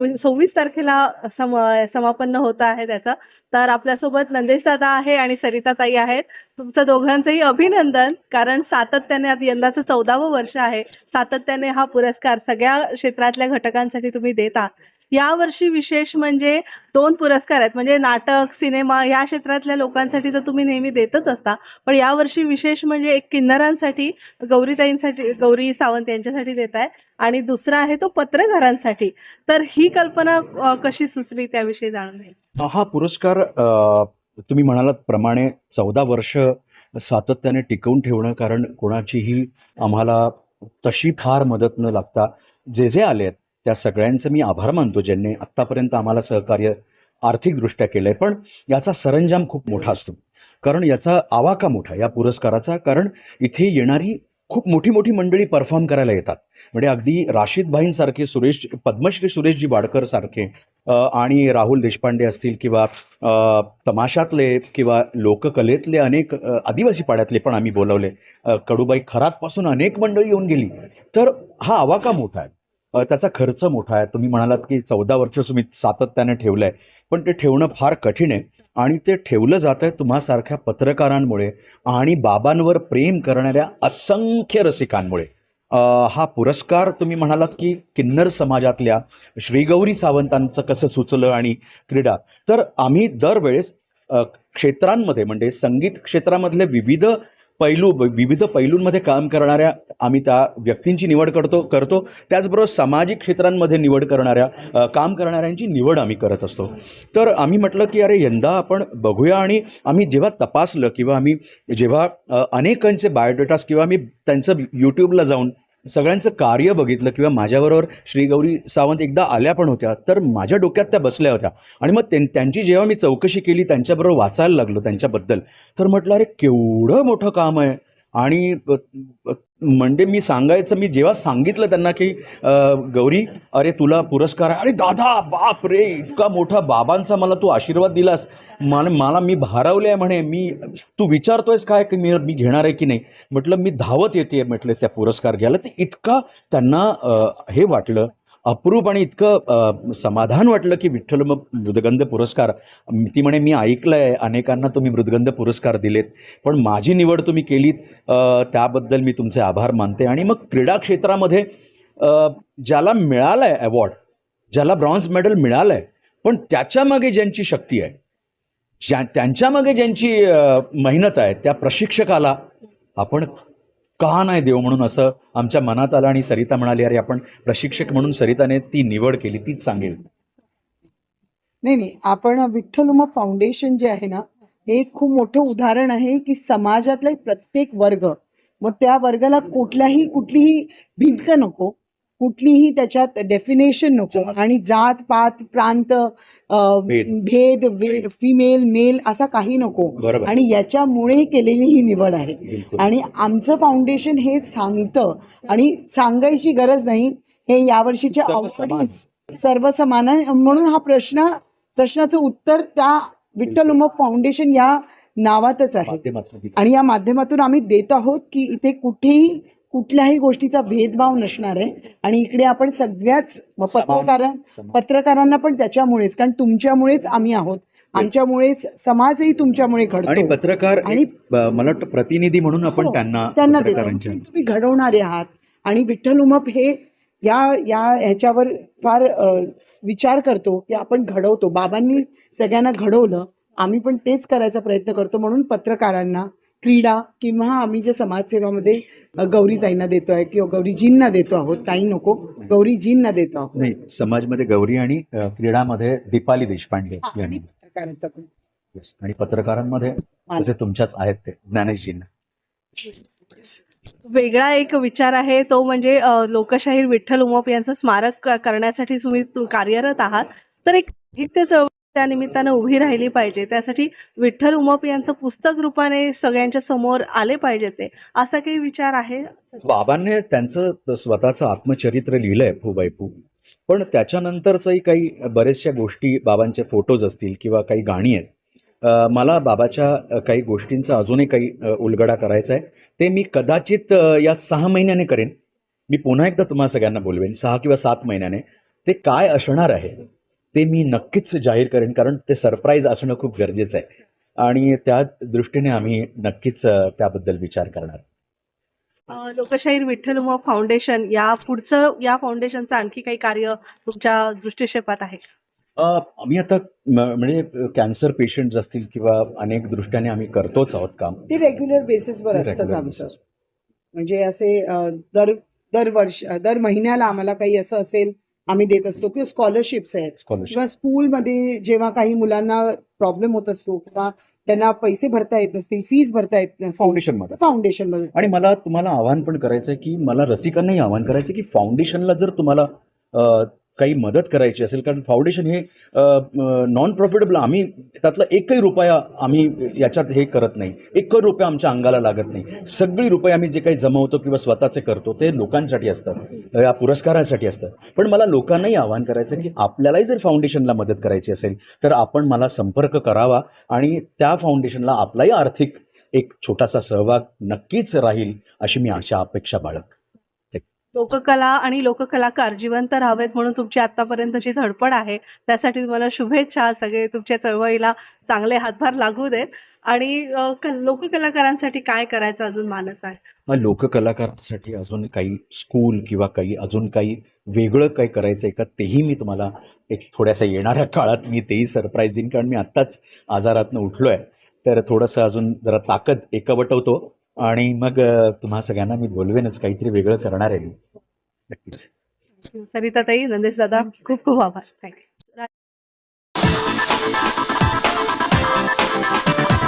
म्हणजे सव्वीस तारखेला सम समापन्न होत आहे त्याचं. तर आपल्यासोबत नंदेश दादा आहे आणि सरिता ताई आहेत. तुमचं दोघांचंही अभिनंदन कारण सातत्याने यंदाचं चौदावं वर्ष आहे. सातत्याने हा पुरस्कार सगळ्या क्षेत्रातल्या घटकांसाठी तुम्ही देता. यावर्षी विशेष म्हणजे दोन पुरस्कार आहेत. म्हणजे नाटक सिनेमा ह्या क्षेत्रातल्या लोकांसाठी तर तुम्ही नेहमी देतच असता. पण यावर्षी विशेष म्हणजे एक किन्नरांसाठी गौरीताईंसाठी गौरी सावंत यांच्यासाठी देत आहे आणि दुसरा आहे तो पत्रकारांसाठी. तर ही कल्पना कशी सुचली त्याविषयी जाणून घ्यायचं? हा पुरस्कार तुम्ही म्हणालात प्रमाणे चौदा वर्ष सातत्याने टिकवून ठेवणं कारण कोणाचीही आम्हाला तशी फार मदत न लागता जे जे आले आहेत त्या सगळ्यांचं मी आभार मानतो ज्यांनी आत्तापर्यंत आम्हाला सहकार्य आर्थिकदृष्ट्या केलं आहे पण याचा सरंजाम खूप मोठा असतो. कारण याचा आवाका मोठा या पुरस्काराचा. कारण इथे येणारी खूप मोठी मोठी मंडळी परफॉर्म करायला येतात. म्हणजे अगदी राशीद भाईंसारखे सुरेश पद्मश्री सुरेशजी वाडकर सारखे आणि राहुल देशपांडे असतील किंवा तमाशातले किंवा लोककलेतले अनेक आदिवासी पाड्यातले पण आम्ही बोलवले. कडूबाई खरातपासून अनेक मंडळी येऊन गेली. तर हा आवाका मोठा आहे. त्याचा खर्च मोठा आहे. तुम्ही म्हणालात की चौदा वर्ष तुम्ही सातत्याने ठेवलं आहे पण ते ठेवणं फार कठीण आहे. आणि ते ठेवलं जातं आहे तुम्हासारख्या पत्रकारांमुळे आणि बाबांवर प्रेम करणाऱ्या असंख्य रसिकांमुळे. हा पुरस्कार तुम्ही म्हणालात की किन्नर समाजातल्या श्रीगौरी सावंतांचं कसं सुचलं आणि क्रीडा. तर आम्ही दरवेळेस क्षेत्रांमध्ये म्हणजे संगीत क्षेत्रामधले विविध पैलू विविध पैलूंमध्ये काम करणाऱ्या आम्ही त्या व्यक्तींची निवड करतो करतो. त्याचबरोबर सामाजिक क्षेत्रांमध्ये निवड करणाऱ्या काम करणाऱ्यांची निवड आम्ही करत असतो. तर आम्ही म्हटलं की अरे यंदा आपण बघूया आणि आम्ही जेव्हा तपासलं किंवा आम्ही जेव्हा अनेकांचे बायोडेटास किंवा आम्ही त्यांचं यूट्यूबला जाऊन सगळ्यांचं कार्य बघितलं किंवा माझ्याबरोबर श्रीगौरी सावंत एकदा आल्या पण होत्या तर माझ्या डोक्यात त्या बसल्या होत्या. आणि मग त्यां त्यांची जेव्हा मी चौकशी केली त्यांच्याबरोबर वाचायला लागलो त्यांच्याबद्दल तर म्हटलं अरे केवढं मोठं काम आहे. आणि म्हणजे मी सांगायचं मी जेव्हा सांगितलं त्यांना की गौरी अरे तुला पुरस्कार आहे. अरे दादा बाप रे इतका मोठा बाबांचा मला तू आशीर्वाद दिलास. मला मला मी भारावले आहे म्हणे. मी तू विचारतोयस काय की मी मी घेणार आहे की नाही? म्हटलं मी धावत येते म्हटलं त्या पुरस्कार घ्यायला. ते इतका त्यांना हे वाटलं. अप्रूप आणि इतकं समाधान वाटलं की विठ्ठल मग मृदगंध पुरस्कार. ती म्हणे मी ऐकलं आहे अनेकांना तुम्ही मृदगंध पुरस्कार दिलेत पण माझी निवड तुम्ही केलीत त्याबद्दल मी तुमचे आभार मानते. आणि मग क्रीडा क्षेत्रामध्ये ज्याला मिळालं आहे अवॉर्ड ज्याला ब्रॉन्झ मेडल मिळालं आहे पण त्याच्यामागे ज्यांची शक्ती आहे ज्या त्यांच्यामागे ज्यांची मेहनत आहे त्या प्रशिक्षकाला आपण का नाही देऊ म्हणून असं आमच्या मनात आलं आणि सरिता म्हणाली अरे आपण प्रशिक्षक म्हणून सरिताने ती निवड केली तीच सांगेल. नाही नाही आपण विठ्ठल उमा फाउंडेशन जे आहे ना हे एक खूप मोठं उदाहरण आहे की समाजातला प्रत्येक वर्ग मग त्या वर्गाला कुठल्याही कुठलीही भिंत नको कुठलीही त्याच्यात डेफिनेशन नको. आणि जात पात प्रांत भेद. फिमेल मेल असा काही नको. आणि याच्यामुळे केलेली ही निवड आहे. आणि आमचं फाउंडेशन हे सांगतं. आणि सांगायची गरज नाही. हे यावर्षीच्या. अवघडीस सर्वसमान. आहे. म्हणून हा प्रश्न प्रश्नाचं उत्तर त्या विठ्ठल उमप फाउंडेशन या नावातच आहे. आणि या माध्यमातून आम्ही देत आहोत की इथे कुठेही कुठल्याही गोष्टीचा भेदभाव नसणार आहे. आणि इकडे आपण सगळ्याच. पत्रकारां. पत्रकारांना पण त्याच्यामुळेच कारण तुमच्यामुळेच आम्ही आहोत. आमच्यामुळेच समाजही तुमच्यामुळे आणि घडतो पत्रकार आणि- एक, ब- मला वाटतं प्रतिनिधी म्हणून आपण हो, त्यांना त्यांना तुम्ही घडवणारे आहात. आणि विठ्ठल उमप हे या या ह्याच्यावर फार विचार करतो की आपण घडवतो. बाबांनी सगळ्यांना घडवलं. आम्ही पण तेच करायचा प्रयत्न करतो म्हणून पत्रकारांना क्रीडा किंवा आम्ही जे समाजसेवामध्ये गौरीताईंना देतो आहे किंवा गौरीजींना देतो आहोत काही नको गौरीजींना देतो आहोत. नाही समाजमध्ये गौरी आणि क्रीडामध्ये दीपाली देशपांडे हा, आणि यांनी. पत्रकारांचा पण. Yes. आणि पत्रकारांमध्ये जसे तुमच्याच आहेत ते ज्ञानेशजींना. वेगळा एक विचार आहे तो म्हणजे लोकशाहीर विठ्ठल उमप यांचं स्मारक करण्यासाठी तुम्ही कार्यरत आहात. तर एक साहित्य चळवळ त्या निमित्तानं उभी राहिली पाहिजे. त्यासाठी विठ्ठल उमप यांचं पुस्तक रूपाने सगळ्यांच्या समोर आले पाहिजे ते. असा काही विचार आहे? बाबांनी त्यांचं स्वतःचं आत्मचरित्र लिहिलंय आहे फूबाई पण त्याच्यानंतरचंही काही बऱ्याचशा गोष्टी बाबांचे फोटोज असतील किंवा काही गाणी आहेत. मला बाबाच्या काही गोष्टींचा अजूनही काही उलगडा करायचा आहे ते मी कदाचित या सहा महिन्याने करेन. मी पुन्हा एकदा तुम्हाला सगळ्यांना बोलवेन सहा किंवा सात महिन्याने. ते काय असणार आहे? ते मी नक्कीच जाहीर करेन कारण ते सरप्राईज असणं खूप गरजेचं आहे. आणि त्या दृष्टीने आम्ही नक्कीच त्याबद्दल विचार करणार. लोकशाहीर विठ्ठल उमा फाउंडेशन या पुढचं या फाउंडेशनचं आणखी काही कार्य तुमच्या दृष्टिक्षेपात आहे आम्ही आता म्हणजे कॅन्सर पेशंट्स असतील किंवा अनेक दृष्ट्याने आम्ही करतोच आहोत काम. ते रेग्युलर बेसिसवर ते असतंच regular आमचं. म्हणजे असे दर दर वर्ष दर महिन्याला आम्हाला काही असं असेल आम्ही देत असतो किंवा स्कॉलरशिप्स आहेत. स्कॉलरशिप किंवा स्कूलमध्ये जेव्हा काही मुलांना प्रॉब्लेम होत असतो किंवा त्यांना पैसे भरता येत नसतील फीस भरता येत नसतील फाउंडेशनमध्ये. फाउंडेशनमध्ये. आणि मला तुम्हाला आवाहन पण करायचं आहे की मला रसिकांनाही आवाहन करायचं आहे की फाउंडेशनला जर तुम्हाला अ, काही मदत करायची असेल कारण फाउंडेशन हे नॉन प्रॉफिटेबल आम्ही त्यातला एकही रुपया आम्ही याच्यात हे करत नाही. एकही रुपया आमच्या अंगाला लागत नाही. सगळी रुपये आम्ही जे काही जमवतो किंवा स्वतःचे करतो ते लोकांसाठी असतं. या पुरस्कारासाठी असतं. पण मला लोकांनाही आवाहन करायचं की आपल्यालाही जर फाउंडेशनला मदत करायची असेल तर आपण मला संपर्क करावा आणि त्या फाउंडेशनला आपलाही आर्थिक एक छोटासा सहभाग नक्कीच राहील अशी मी आशा अपेक्षा बाळग लोककला आणि लोककलाकार जिवंत राहावेत म्हणून तुमची आतापर्यंतची धडपड आहे. त्यासाठी तुम्हाला शुभेच्छा. सगळे तुमच्या चळवळीला चांगले हातभार लागू देत. आणि क- लोककलाकारांसाठी काय करायचं अजून मानस आहे? मग लोककलाकारांसाठी अजून काही स्कूल किंवा काही अजून काही वेगळं काही करायचं आहे का? तेही मी तुम्हाला एक थोड्याशा येणाऱ्या काळात मी तेही सरप्राईज देईन. कारण मी आत्ताच आजारातनं उठलो आहे तर थोडंसं अजून जरा ताकद एकवटवतो. आणि मग तुम्हा सगळ्यांना मी बोलवेनच काहीतरी वेगळं करणार आहे मी. नक्कीच. सरिताताई नंदेश दादा खूप खूप आभार. थँक्यू